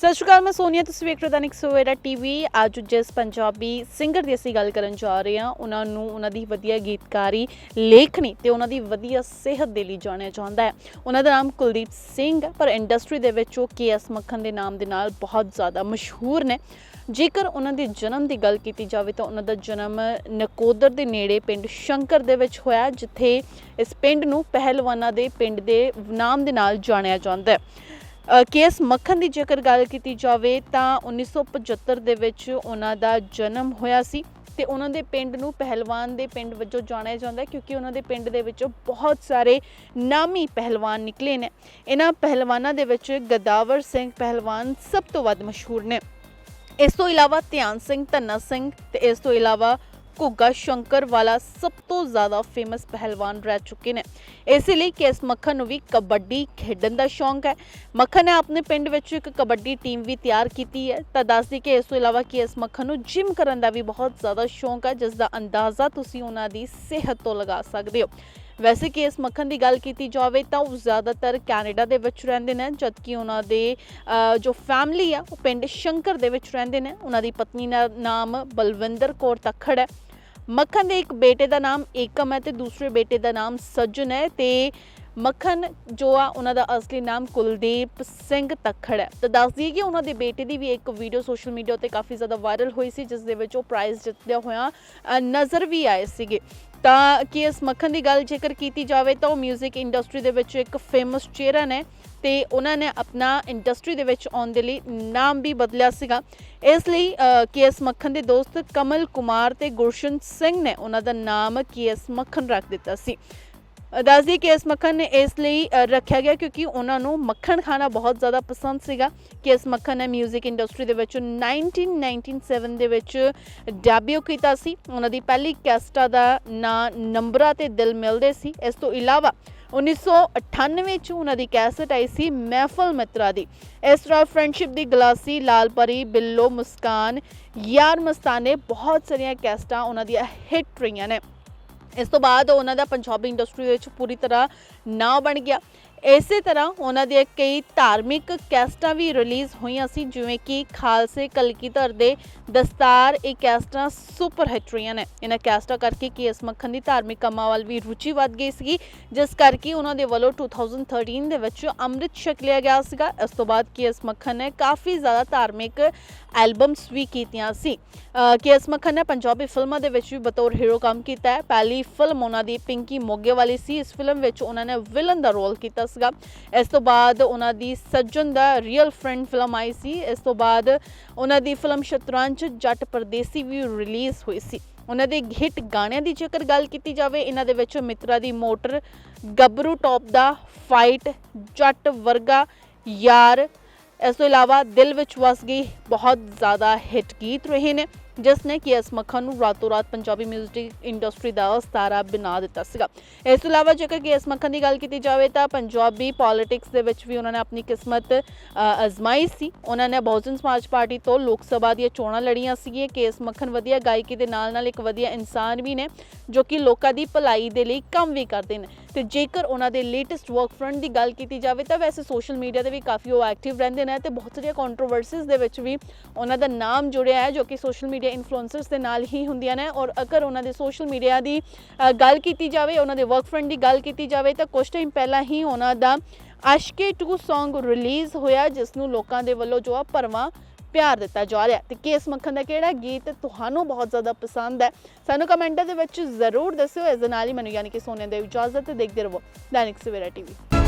ਸਤਿ ਸ਼੍ਰੀ ਅਕਾਲ, ਮੈਂ ਸੋਨੀਆ, ਤੁਸੀਂ ਵੇਖ ਰਹੇ ਹੋ ਦੈਨਿਕ ਸਵੇਰਾ ਟੀਵੀ। ਅੱਜ ਜਿਸ ਪੰਜਾਬੀ ਸਿੰਗਰ ਦੀ ਅਸੀਂ ਗੱਲ ਕਰਨ ਜਾ ਰਹੇ ਹਾਂ, ਉਹਨਾਂ ਨੂੰ ਉਹਨਾਂ ਦੀ ਵਧੀਆ ਗੀਤਕਾਰੀ, ਲੇਖਣੀ ਤੇ ਉਹਨਾਂ ਦੀ ਵਧੀਆ ਸਿਹਤ ਦੇ ਲਈ ਜਾਣਿਆ ਜਾਂਦਾ ਹੈ। ਉਹਨਾਂ ਦਾ ਨਾਮ ਕੁਲਦੀਪ ਸਿੰਘ ਹੈ, ਪਰ ਇੰਡਸਟਰੀ ਦੇ ਵਿੱਚ ਉਹ ਕੇਐਸ ਮੱਖਣ ਦੇ ਨਾਮ ਦੇ ਨਾਲ ਬਹੁਤ ਜ਼ਿਆਦਾ ਮਸ਼ਹੂਰ ਨੇ। ਜੇਕਰ ਉਹਨਾਂ ਦੇ ਜਨਮ ਦੀ ਗੱਲ ਕੀਤੀ ਜਾਵੇ ਤਾਂ ਉਹਨਾਂ ਦਾ ਜਨਮ ਨਕੋਦਰ ਦੇ ਨੇੜੇ ਪਿੰਡ ਸ਼ੰਕਰ ਦੇ ਵਿੱਚ ਹੋਇਆ, ਜਿੱਥੇ ਇਸ ਪਿੰਡ ਨੂੰ ਪਹਿਲਵਾਨਾਂ ਦੇ ਪਿੰਡ ਦੇ ਨਾਮ ਦੇ ਨਾਲ ਜਾਣਿਆ ਜਾਂਦਾ ਹੈ। ਕੇਸ ਮੱਖਣ ਦੀ ਜੇਕਰ ਗੱਲ ਕੀਤੀ ਜਾਵੇ ਤਾਂ 1975 ਦੇ ਵਿੱਚ ਉਹਨਾਂ ਦਾ ਜਨਮ ਹੋਇਆ ਸੀ ਤੇ ਉਹਨਾਂ ਦੇ ਪਿੰਡ ਨੂੰ ਪਹਿਲਵਾਨ ਦੇ ਪਿੰਡ ਵਜੋਂ ਜਾਣਿਆ ਜਾਂਦਾ ਹੈ ਕਿਉਂਕਿ ਉਹਨਾਂ ਦੇ ਪਿੰਡ ਦੇ ਵਿੱਚੋਂ ਬਹੁਤ ਸਾਰੇ ਨਾਮੀ ਪਹਿਲਵਾਨ ਨਿਕਲੇ ਨੇ। ਇਹਨਾਂ ਪਹਿਲਵਾਨਾਂ ਦੇ ਵਿੱਚ ਗਦਾਵਰ ਸਿੰਘ ਪਹਿਲਵਾਨ ਸਭ ਤੋਂ ਵੱਧ ਮਸ਼ਹੂਰ ਨੇ। ਇਸ ਤੋਂ ਇਲਾਵਾ ਧਿਆਨ ਸਿੰਘ, ਧੰਨਾ ਸਿੰਘ ਤੇ ਇਸ ਤੋਂ ਇਲਾਵਾ ਘੁੱਗਾ ਸ਼ੰਕਰ ਵਾਲਾ ਸਭ ਤੋਂ ਜ਼ਿਆਦਾ ਫੇਮਸ ਪਹਿਲਵਾਨ ਰਹਿ ਚੁੱਕੇ ਨੇ। ਇਸੇ ਲਈ ਕੇਸ ਮੱਖਣ ਨੂੰ ਵੀ ਕਬੱਡੀ ਖੇਡਣ ਦਾ ਸ਼ੌਂਕ ਹੈ। ਮੱਖਣ ਨੇ ਆਪਣੇ ਪਿੰਡ ਵਿੱਚ ਇੱਕ ਕਬੱਡੀ ਟੀਮ ਵੀ ਤਿਆਰ ਕੀਤੀ ਹੈ। ਤਾਂ ਦੱਸਦੀ ਕਿ ਇਸ ਤੋਂ ਇਲਾਵਾ ਕੇਸ ਮੱਖਣ ਨੂੰ ਜਿਮ ਕਰਨ ਦਾ ਵੀ ਬਹੁਤ ਜ਼ਿਆਦਾ ਸ਼ੌਂਕ ਹੈ ਜਿਸ ਦਾ ਅੰਦਾਜ਼ਾ ਤੁਸੀਂ ਉਹਨਾਂ ਦੀ ਸਿਹਤ ਤੋਂ ਲਗਾ ਸਕਦੇ ਹੋ। ਵੈਸੇ ਕਿ ਇਸ ਮੱਖਣ ਦੀ ਗੱਲ ਕੀਤੀ ਜਾਵੇ ਤਾਂ ਉਹ ਜ਼ਿਆਦਾਤਰ ਕੈਨੇਡਾ ਦੇ ਵਿੱਚ ਰਹਿੰਦੇ ਨੇ, ਜਦਕਿ ਉਹਨਾਂ ਦੇ ਜੋ ਫੈਮਿਲੀ ਆ, ਉਹ ਪਿੰਡ ਸ਼ੰਕਰ ਦੇ ਵਿੱਚ ਰਹਿੰਦੇ ਨੇ। ਉਹਨਾਂ ਦੀ ਪਤਨੀ ਦਾ ਨਾਮ ਬਲਵਿੰਦਰ ਕੌਰ ਤੱਖੜ ਹੈ। ਮੱਖਣ ਦੇ ਇੱਕ ਬੇਟੇ ਦਾ ਨਾਮ ਏਕਮ ਹੈ ਤੇ ਦੂਸਰੇ ਬੇਟੇ ਦਾ ਨਾਮ ਸੱਜਣ ਹੈ ਤੇ ਮੱਖਣ ਜੋ ਆ, ਉਹਨਾਂ ਦਾ ਅਸਲੀ ਨਾਮ ਕੁਲਦੀਪ ਸਿੰਘ ਤੱਖੜ ਹੈ। ਤਾਂ ਦੱਸ ਦਈਏ ਕਿ ਉਹਨਾਂ ਦੇ ਬੇਟੇ ਦੀ ਵੀ ਇੱਕ ਵੀਡੀਓ ਸੋਸ਼ਲ ਮੀਡੀਆ ਉੱਤੇ ਕਾਫੀ ਜ਼ਿਆਦਾ ਵਾਇਰਲ ਹੋਈ ਸੀ, ਜਿਸ ਦੇ ਵਿੱਚ ਉਹ ਪ੍ਰਾਈਜ਼ ਜਿੱਤਦਿਆਂ ਹੋਇਆਂ ਨਜ਼ਰ ਵੀ ਆਏ ਸੀਗੇ। ਤਾਂ ਕਿ ਇਸ ਮੱਖਣ ਦੀ ਗੱਲ ਜੇਕਰ ਕੀਤੀ ਜਾਵੇ ਤਾਂ ਉਹ 뮤직 ਇੰਡਸਟਰੀ ਦੇ ਵਿੱਚ ਇੱਕ ਫੇਮਸ ਚਿਹਰਾ ਨੇ ਤੇ ਉਹਨਾਂ ਨੇ ਆਪਣਾ ਇੰਡਸਟਰੀ ਦੇ ਵਿੱਚ ਆਉਣ ਦੇ ਲਈ ਨਾਮ ਵੀ ਬਦਲਿਆ ਸੀਗਾ। ਇਸ ਲਈ ਕੇਐਸ ਮੱਖਣ ਦੇ ਦੋਸਤ ਕਮਲ ਕੁਮਾਰ ਤੇ ਗੁਰਸ਼ਨ ਸਿੰਘ ਨੇ ਉਹਨਾਂ ਦਾ ਨਾਮ ਕੇਐਸ ਮੱਖਣ ਰੱਖ ਦਿੱਤਾ ਸੀ। ਦੱਸਦੀ ਕਿ ਇਸ ਮੱਖਣ ਇਸ ਲਈ ਰੱਖਿਆ ਗਿਆ ਕਿਉਂਕਿ ਉਹਨਾਂ ਨੂੰ ਮੱਖਣ ਖਾਣਾ ਬਹੁਤ ਜ਼ਿਆਦਾ ਪਸੰਦ ਸੀਗਾ ਕਿ ਇਸ ਮੱਖਣ ਨੇ 뮤직 ਇੰਡਸਟਰੀ ਦੇ ਵਿੱਚ 1997 ਦੇ ਵਿੱਚ ਡੈਬਿਊ ਕੀਤਾ ਸੀ। ਉਹਨਾਂ ਦੀ ਪਹਿਲੀ ਕੈਸਟਾ ਦਾ ਨਾਂ ਨੰਬਰਾਂ ਤੇ ਦਿਲ ਮਿਲਦੇ ਸੀ। ਇਸ ਤੋਂ ਇਲਾਵਾ 1998 ਚ ਉਹਨਾਂ ਦੀ ਕੈਸਟ ਆਈ ਸੀ ਮਹਿਫਲ ਮਿੱਤਰਾ ਦੀ। ਇਸ ਤਰ੍ਹਾਂ ਫਰੈਂਡਸ਼ਿਪ ਦੀ ਗਲਾਸੀ, ਲਾਲ ਪਰੀ, ਬਿੱਲੋ, ਮੁਸਕਾਨ, ਯਾਰ ਮਸਤਾਨੇ ਬਹੁਤ ਸਾਰੀਆਂ ਕੈਸਟਾਂ ਉਹਨਾਂ ਦੀਆਂ ਹਿੱਟ ਰਹੀਆਂ ਨੇ। ਇਸ ਤੋਂ ਬਾਅਦ ਉਹਨਾਂ ਦਾ ਪੰਜਾਬੀ ਇੰਡਸਟਰੀ ਵਿੱਚ ਪੂਰੀ ਤਰ੍ਹਾਂ ਨਾਂ ਬਣ ਗਿਆ। ਇਸੇ ਤਰ੍ਹਾਂ ਉਹਨਾਂ ਦੀਆਂ ਕਈ ਧਾਰਮਿਕ ਕੈਸਟਾਂ ਵੀ ਰਿਲੀਜ਼ ਹੋਈਆਂ ਸੀ, ਜਿਵੇਂ ਕਿ ਖਾਲਸੇ ਕਲਗੀਧਰ ਦੇ ਦਸਤਾਰ, ਇਹ ਕੈਸਟਾਂ ਸੁਪਰ ਹਿੱਟ ਰਹੀਆਂ ਨੇ। ਇਹਨਾਂ ਕੈਸਟਾਂ ਕਰਕੇ ਕਿ ਇਸ ਮੱਖਣ ਦੀ ਧਾਰਮਿਕ ਕੰਮਾਂ ਵੱਲ ਵੀ ਰੁਚੀ ਵੱਧ ਗਈ ਸੀਗੀ, ਜਿਸ ਕਰਕੇ ਉਹਨਾਂ ਦੇ ਵੱਲੋਂ 2013 ਦੇ ਵਿੱਚ ਅੰਮ੍ਰਿਤ ਛਕ ਲਿਆ ਗਿਆ ਸੀਗਾ। ਇਸ ਤੋਂ ਬਾਅਦ ਕਿ ਇਸ ਮੱਖਣ ਨੇ ਕਾਫੀ ਜ਼ਿਆਦਾ ਧਾਰਮਿਕ ਐਲਬਮਸ ਵੀ ਕੀਤੀਆਂ ਸੀ। ਕਿ ਇਸ ਮੱਖਣ ਨੇ ਪੰਜਾਬੀ ਫਿਲਮਾਂ ਦੇ ਵਿੱਚ ਵੀ ਬਤੌਰ ਹੀਰੋ ਕੰਮ ਕੀਤਾ ਹੈ। ਪਹਿਲੀ ਫਿਲਮ ਉਹਨਾਂ ਦੀ ਪਿੰਕੀ ਮੋਗੇ ਵਾਲੀ ਸੀ। ਇਸ ਫਿਲਮ ਵਿੱਚ ਉਹਨਾਂ ਨੇ ਵਿਲਨ ਦਾ ਰੋਲ ਕੀਤਾ ਸੀਗਾ ਇਸ ਤੋਂ ਬਾਅਦ ਉਹਨਾਂ ਦੀ ਸੱਜਣ ਦਾ ਰੀਅਲ ਫਰੈਂਡ ਫਿਲਮ ਆਈ ਸੀ। ਇਸ ਤੋਂ ਬਾਅਦ ਉਹਨਾਂ ਦੀ ਫਿਲਮ ਸ਼ਤਰੰਜ ਜੱਟ ਪਰਦੇਸੀ ਵੀ ਰਿਲੀਜ਼ ਹੋਈ ਸੀ। ਉਹਨਾਂ ਦੇ ਹਿੱਟ ਗਾਣਿਆਂ ਦੀ ਜੇਕਰ ਗੱਲ ਕੀਤੀ ਜਾਵੇ, ਇਹਨਾਂ ਦੇ ਵਿੱਚ ਮਿੱਤਰਾ ਦੀ ਮੋਟਰ, ਗੱਭਰੂ ਟੌਪ ਦਾ ਫਾਈਟ ਜੱਟ ਵਰਗਾ ਯਾਰ, ਇਸ ਤੋਂ ਇਲਾਵਾ ਦਿਲ ਵਿੱਚ ਵਸ ਗਈ ਬਹੁਤ ਜ਼ਿਆਦਾ ਹਿੱਟ ਗੀਤ ਰਹੇ ਨੇ। ਜਿਸ ਨੇ ਕਿ ਇਸ ਮੱਖਣ ਨੂੰ ਰਾਤੋਂ ਰਾਤ ਪੰਜਾਬੀ 뮤직 ਇੰਡਸਟਰੀ ਦਾ ਸਤਾਰਾ ਬਣਾ ਦਿੱਤਾ ਸੀਗਾ। ਇਸ ਤੋਂ ਇਲਾਵਾ ਜੇਕਰ ਕਿ ਇਸ ਮੱਖਣ ਦੀ ਗੱਲ ਕੀਤੀ ਜਾਵੇ ਤਾਂ ਪੰਜਾਬੀ ਪੋਲਿਟਿਕਸ ਦੇ ਵਿੱਚ ਵੀ ਉਹਨਾਂ ਨੇ ਆਪਣੀ ਕਿਸਮਤ ਅਜ਼ਮਾਈ ਸੀ। ਉਹਨਾਂ ਨੇ ਬਹੁਜਨ ਸਮਾਜ ਪਾਰਟੀ ਤੋਂ ਲੋਕ ਸਭਾ ਦੀਆਂ ਚੋਣਾਂ ਲੜੀਆਂ ਸੀਗੀਆਂ ਕਿ ਇਸ ਮੱਖਣ ਵਧੀਆ ਗਾਇਕੀ ਦੇ ਨਾਲ ਨਾਲ ਇੱਕ ਵਧੀਆ ਇਨਸਾਨ ਵੀ ਨੇ ਜੋ ਕਿ ਲੋਕਾਂ ਦੀ ਭਲਾਈ ਦੇ ਲਈ ਕੰਮ ਵੀ ਕਰਦੇ ਨੇ। ਤੇ ਜੇਕਰ ਉਹਨਾਂ ਦੇ ਲੇਟੈਸਟ ਵਰਕ ਫਰੰਟ ਦੀ ਗੱਲ ਕੀਤੀ ਜਾਵੇ ਤਾਂ ਵੈਸੇ ਸੋਸ਼ਲ ਮੀਡੀਆ ਤੇ ਵੀ ਕਾਫੀ ਉਹ ਐਕਟਿਵ ਰਹਿੰਦੇ ਨੇ ਤੇ ਬਹੁਤ ਸਾਰੀਆਂ ਕੰਟਰੋਵਰਸੀਜ਼ ਦੇ ਵਿੱਚ ਵੀ ਉਹਨਾਂ ਦਾ ਨਾਮ ਜੁੜਿਆ ਹੈ ਜੋ ਕਿ ਸੋਸ਼ਲ ਮੀਡੀਆ ਇਨਫਲੂਐਂਸਰਸ ਦੇ ਨਾਲ ਹੀ ਹੁੰਦੀਆਂ ਨੇ ਔਰ ਅਗਰ ਉਹਨਾਂ ਦੇ ਸੋਸ਼ਲ ਮੀਡੀਆ ਦੀ ਗੱਲ ਕੀਤੀ ਜਾਵੇ, ਉਹਨਾਂ ਦੇ ਵਰਕ ਫਰੰਟ ਦੀ ਗੱਲ ਕੀਤੀ ਜਾਵੇ ਤਾਂ ਕੁਝ ਟਾਈਮ ਪਹਿਲਾਂ ਹੀ ਉਹਨਾਂ ਦਾ ਆਸ਼ਕੇ 2 Song ਰਿਲੀਜ਼ ਹੋਇਆ ਜਿਸ ਨੂੰ ਲੋਕਾਂ ਦੇ ਵੱਲੋਂ ਜੋ ਆ ਭਰਵਾਂ ਪਿਆਰ ਦਿੱਤਾ ਜਾ ਰਿਹਾ ਤੇ ਕੇਸ ਮੱਖਣ ਦਾ ਕਿਹੜਾ ਗੀਤ ਤੁਹਾਨੂੰ ਬਹੁਤ ਜ਼ਿਆਦਾ ਪਸੰਦ ਹੈ? ਸਾਨੂੰ ਕਮੈਂਟਾਂ ਦੇ ਵਿੱਚ ਜ਼ਰੂਰ ਦੱਸਿਓ। ਇਸ ਦੇ ਨਾਲ ਹੀ ਮੈਨੂੰ ਯਾਨੀ ਕਿ ਸੋਨੇ ਦੇ ਇਜਾਜ਼ਤ ਤੇ ਦੇਖਦੇ ਰਹੋ। ਦੈਨਿਕ ਸਵੇਰਾ ਟੀਵੀ।